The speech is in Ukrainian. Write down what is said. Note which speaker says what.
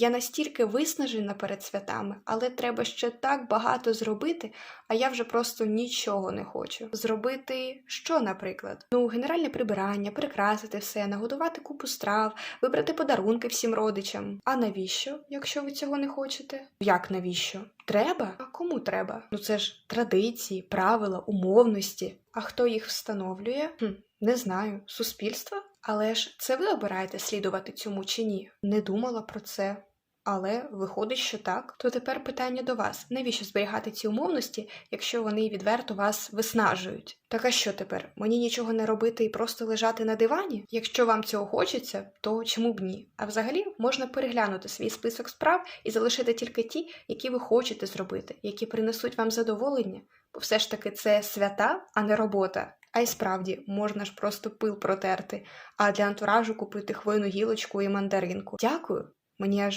Speaker 1: Я настільки виснажена перед святами, але треба ще так багато зробити, а я вже просто нічого не хочу. Зробити що, наприклад? Ну, генеральне прибирання, прикрасити все, нагодувати купу страв, вибрати подарунки всім родичам. А навіщо, якщо ви цього не хочете? Як навіщо? Треба? А кому треба? Ну це ж традиції, правила, умовності. А хто їх встановлює? Хм, не знаю, суспільство? Але ж це ви обираєте слідувати цьому чи ні? Не думала про це. Але виходить, що так. То тепер питання до вас: навіщо зберігати ці умовності, якщо вони відверто вас виснажують? Так а що тепер? Мені нічого не робити і просто лежати на дивані? Якщо вам цього хочеться, то чому б ні? А взагалі можна переглянути свій список справ і залишити тільки ті, які ви хочете зробити, які принесуть вам задоволення. Бо все ж таки це свята, а не робота. А й справді можна ж просто пил протерти, а для антуражу купити хвойну гілочку і мандаринку. Дякую. Мені аж